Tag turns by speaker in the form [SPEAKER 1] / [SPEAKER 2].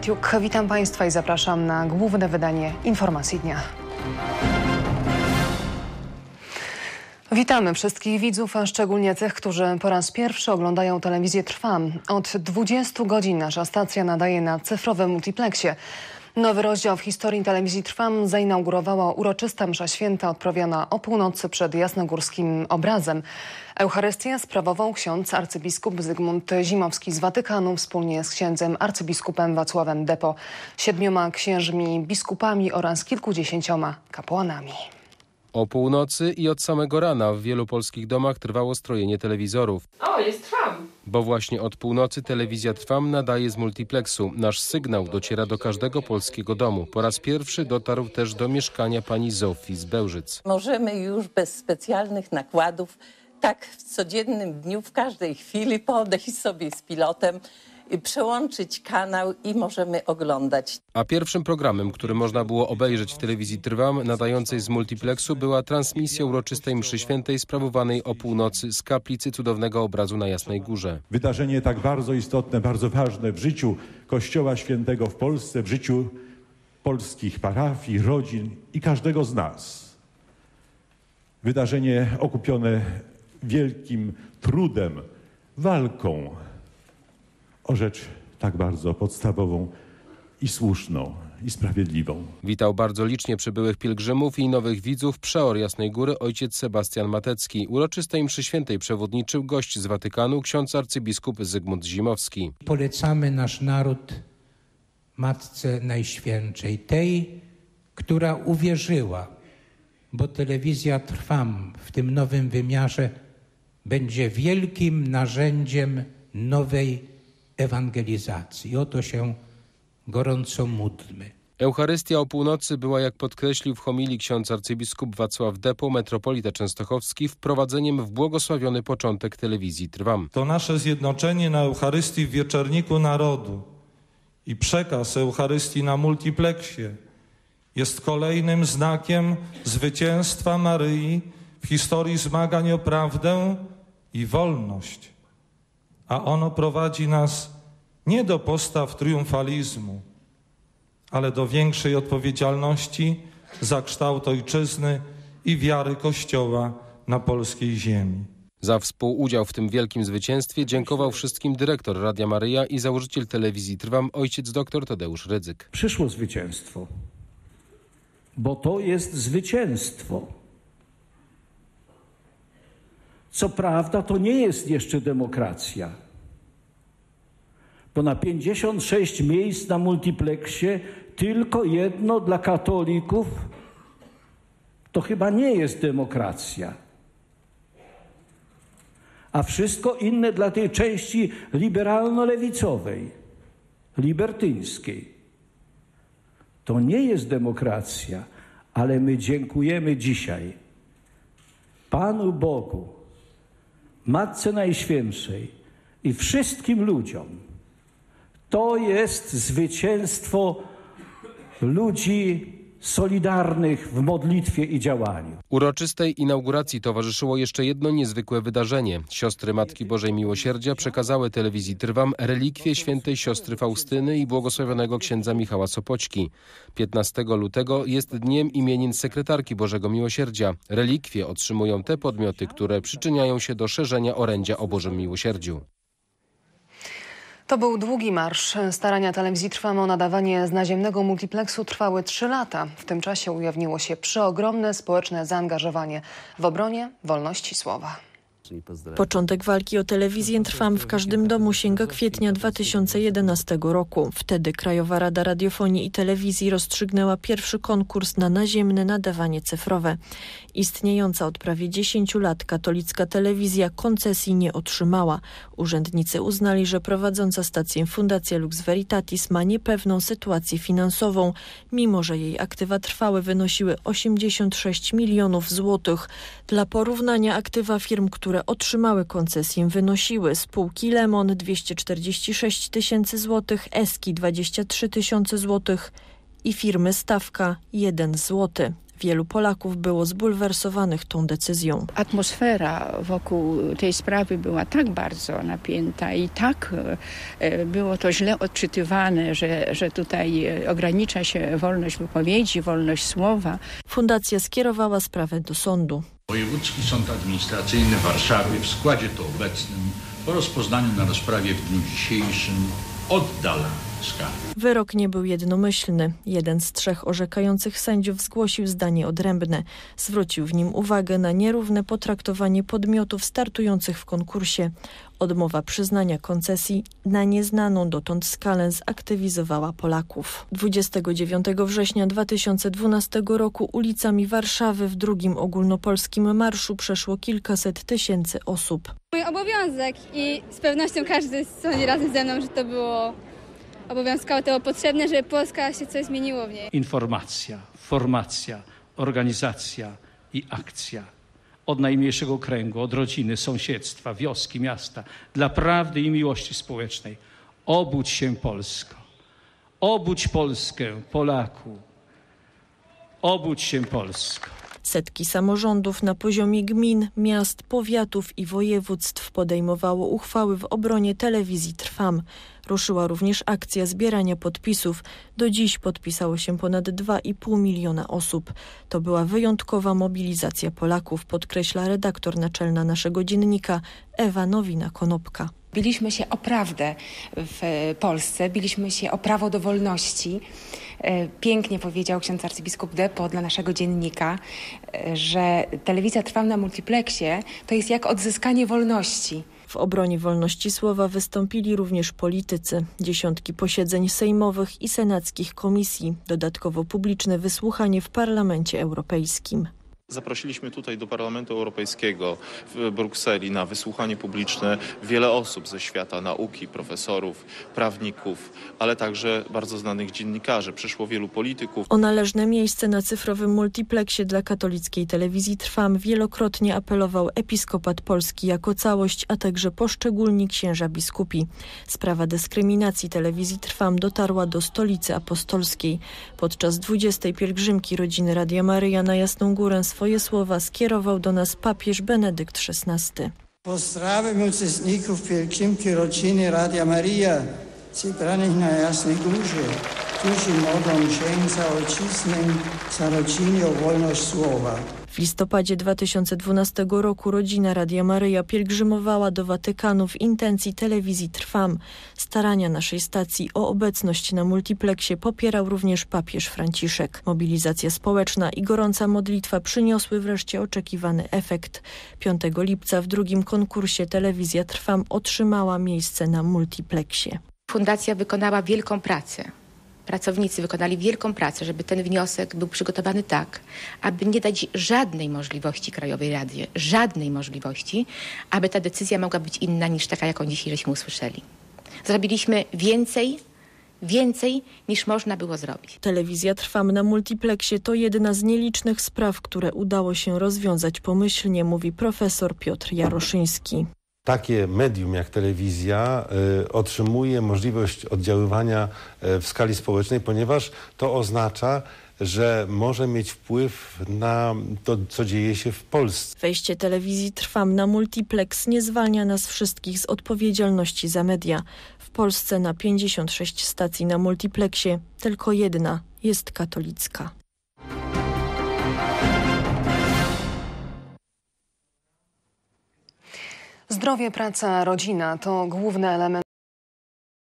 [SPEAKER 1] Tiuk, witam Państwa i zapraszam na główne wydanie informacji dnia. Witamy wszystkich widzów, a szczególnie tych, którzy po raz pierwszy oglądają telewizję Trwam. Od 20 godzin nasza stacja nadaje na cyfrowym multiplexie. Nowy rozdział w historii telewizji Trwam zainaugurowała uroczysta msza święta odprawiona o północy przed jasnogórskim obrazem. Eucharystię sprawował ksiądz arcybiskup Zygmunt Zimowski z Watykanu wspólnie z księdzem arcybiskupem Wacławem Depo, siedmioma księżmi biskupami oraz kilkudziesięcioma kapłanami.
[SPEAKER 2] O północy i od samego rana w wielu polskich domach trwało strojenie telewizorów.
[SPEAKER 3] O, jest Trwam.
[SPEAKER 2] Bo właśnie od północy telewizja Trwam nadaje z multiplexu. Nasz sygnał dociera do każdego polskiego domu. Po raz pierwszy dotarł też do mieszkania pani Zofii z Bełżyc.
[SPEAKER 4] Możemy już bez specjalnych nakładów, tak w codziennym dniu, w każdej chwili podejść sobie z pilotem, przełączyć kanał i możemy oglądać.
[SPEAKER 2] A pierwszym programem, który można było obejrzeć w telewizji Trwam, nadającej z multiplexu, była transmisja uroczystej mszy świętej sprawowanej o północy z kaplicy cudownego obrazu na Jasnej Górze.
[SPEAKER 5] Wydarzenie tak bardzo istotne, bardzo ważne w życiu Kościoła Świętego w Polsce, w życiu polskich parafii, rodzin i każdego z nas. Wydarzenie okupione wielkim trudem, walką o rzecz tak bardzo podstawową i słuszną i sprawiedliwą.
[SPEAKER 2] Witał bardzo licznie przybyłych pielgrzymów i nowych widzów przeor Jasnej Góry ojciec Sebastian Matecki. Uroczystej mszy świętej przewodniczył gość z Watykanu ksiądz arcybiskup Zygmunt Zimowski.
[SPEAKER 6] Polecamy nasz naród Matce Najświętszej, tej, która uwierzyła, bo telewizja Trwam w tym nowym wymiarze będzie wielkim narzędziem nowej ewangelizacji. O to się gorąco módlmy.
[SPEAKER 2] Eucharystia o północy była, jak podkreślił w homilii ksiądz arcybiskup Wacław Depo, metropolita częstochowski, wprowadzeniem w błogosławiony początek telewizji Trwam.
[SPEAKER 7] To nasze zjednoczenie na Eucharystii w Wieczorniku Narodu i przekaz Eucharystii na multiplexie jest kolejnym znakiem zwycięstwa Maryi w historii zmagań o prawdę i wolność. A ono prowadzi nas nie do postaw triumfalizmu, ale do większej odpowiedzialności za kształt ojczyzny i wiary Kościoła na polskiej ziemi.
[SPEAKER 2] Za współudział w tym wielkim zwycięstwie dziękował wszystkim dyrektor Radia Maryja i założyciel telewizji Trwam ojciec dr Tadeusz Rydzyk.
[SPEAKER 8] Przyszło zwycięstwo, bo to jest zwycięstwo. Co prawda to nie jest jeszcze demokracja, bo na 56 miejsc na multiplexie tylko jedno dla katolików to chyba nie jest demokracja. A wszystko inne dla tej części liberalno-lewicowej, libertyńskiej. To nie jest demokracja, ale my dziękujemy dzisiaj Panu Bogu, Matce Najświętszej i wszystkim ludziom. To jest zwycięstwo ludzi solidarnych w modlitwie i działaniu.
[SPEAKER 2] Uroczystej inauguracji towarzyszyło jeszcze jedno niezwykłe wydarzenie. Siostry Matki Bożej Miłosierdzia przekazały telewizji Trwam relikwie świętej siostry Faustyny i błogosławionego księdza Michała Sopoćki. 15 lutego jest dniem imienin sekretarki Bożego Miłosierdzia. Relikwie otrzymują te podmioty, które przyczyniają się do szerzenia orędzia o Bożym Miłosierdziu.
[SPEAKER 1] To był długi marsz. Starania telewizji Trwam o nadawanie z naziemnego multiplexu trwały trzy lata. W tym czasie ujawniło się przeogromne społeczne zaangażowanie w obronie wolności słowa.
[SPEAKER 9] Początek walki o telewizję Trwam w każdym domu sięga kwietnia 2011 roku. Wtedy Krajowa Rada Radiofonii i Telewizji rozstrzygnęła pierwszy konkurs na naziemne nadawanie cyfrowe. Istniejąca od prawie 10 lat katolicka telewizja koncesji nie otrzymała. Urzędnicy uznali, że prowadząca stację Fundacja Lux Veritatis ma niepewną sytuację finansową, mimo że jej aktywa trwałe wynosiły 86 milionów złotych. Dla porównania aktywa firm, które otrzymały koncesję wynosiły spółki Lemon 246 tysięcy złotych, Eski 23 tysiące złotych i firmy Stawka 1 złoty. Wielu Polaków było zbulwersowanych tą decyzją.
[SPEAKER 3] Atmosfera wokół tej sprawy była tak bardzo napięta i tak e, było to źle odczytywane, że, że tutaj e, ogranicza się wolność wypowiedzi, wolność słowa.
[SPEAKER 9] Fundacja skierowała sprawę do sądu.
[SPEAKER 10] Wojewódzki Sąd Administracyjny Warszawy w składzie tu obecnym po rozpoznaniu na rozprawie w dniu dzisiejszym oddala.
[SPEAKER 9] Wyrok nie był jednomyślny. Jeden z trzech orzekających sędziów zgłosił zdanie odrębne. Zwrócił w nim uwagę na nierówne potraktowanie podmiotów startujących w konkursie. Odmowa przyznania koncesji na nieznaną dotąd skalę zaktywizowała Polaków. 29 września 2012 roku ulicami Warszawy w drugim ogólnopolskim marszu przeszło kilkaset tysięcy osób.
[SPEAKER 11] Mój obowiązek i z pewnością każdy sądzi razem ze mną, że to było obowiązkowe, to potrzebne, żeby Polska się coś zmieniło w niej.
[SPEAKER 8] Informacja, formacja, organizacja i akcja. Od najmniejszego kręgu, od rodziny, sąsiedztwa, wioski, miasta, dla prawdy i miłości społecznej. Obudź się Polsko. Obudź Polskę, Polaku. Obudź się Polsko.
[SPEAKER 9] Setki samorządów na poziomie gmin, miast, powiatów i województw podejmowało uchwały w obronie telewizji Trwam. Ruszyła również akcja zbierania podpisów. Do dziś podpisało się ponad 2,5 miliona osób. To była wyjątkowa mobilizacja Polaków, podkreśla redaktor naczelna naszego dziennika Ewa Nowina-Konopka.
[SPEAKER 12] Biliśmy się o prawdę w Polsce, biliśmy się o prawo do wolności. E, Pięknie powiedział ksiądz arcybiskup Depo dla naszego dziennika, e, że telewizja Trwam na multiplexie to jest jak odzyskanie wolności.
[SPEAKER 9] W obronie wolności słowa wystąpili również politycy. Dziesiątki posiedzeń sejmowych i senackich komisji, dodatkowo publiczne wysłuchanie w Parlamencie Europejskim.
[SPEAKER 13] Zaprosiliśmy tutaj do Parlamentu Europejskiego w Brukseli na wysłuchanie publiczne wiele osób ze świata nauki, profesorów, prawników, ale także bardzo znanych dziennikarzy. Przyszło wielu polityków.
[SPEAKER 9] O należne miejsce na cyfrowym multiplexie dla katolickiej telewizji Trwam wielokrotnie apelował episkopat polski jako całość, a także poszczególni księża biskupi. Sprawa dyskryminacji telewizji Trwam dotarła do stolicy apostolskiej. Podczas 20. pielgrzymki rodziny Radia Maryja na Jasną Górę swoje słowa skierował do nas papież Benedykt XVI.
[SPEAKER 14] Pozdrawiam uczestników pielgrzymki rodziny Radia Maria, zebranych na Jasnej Górze, którzy modlą się za ojczyznę, za rodzinę o wolność słowa.
[SPEAKER 9] W listopadzie 2012 roku rodzina Radia Maryja pielgrzymowała do Watykanu w intencji telewizji Trwam. Starania naszej stacji o obecność na multiplexie popierał również papież Franciszek. Mobilizacja społeczna i gorąca modlitwa przyniosły wreszcie oczekiwany efekt. 5 lipca w drugim konkursie telewizja Trwam otrzymała miejsce na multiplexie.
[SPEAKER 12] Fundacja wykonała wielką pracę. Pracownicy wykonali wielką pracę, żeby ten wniosek był przygotowany tak, aby nie dać żadnej możliwości Krajowej Radzie, żadnej możliwości, aby ta decyzja mogła być inna niż taka, jaką dzisiaj żeśmy usłyszeli. Zrobiliśmy więcej, więcej niż można było zrobić.
[SPEAKER 9] Telewizja Trwam na multiplexie to jedna z nielicznych spraw, które udało się rozwiązać pomyślnie, mówi profesor Piotr Jaroszyński.
[SPEAKER 15] Takie medium jak telewizja y, otrzymuje możliwość oddziaływania y, w skali społecznej, ponieważ to oznacza, że może mieć wpływ na to, co dzieje się w Polsce.
[SPEAKER 9] Wejście telewizji Trwam na multiplex nie zwalnia nas wszystkich z odpowiedzialności za media. W Polsce na 56 stacji na multiplexie tylko jedna jest katolicka.
[SPEAKER 1] Zdrowie, praca, rodzina to główne elementy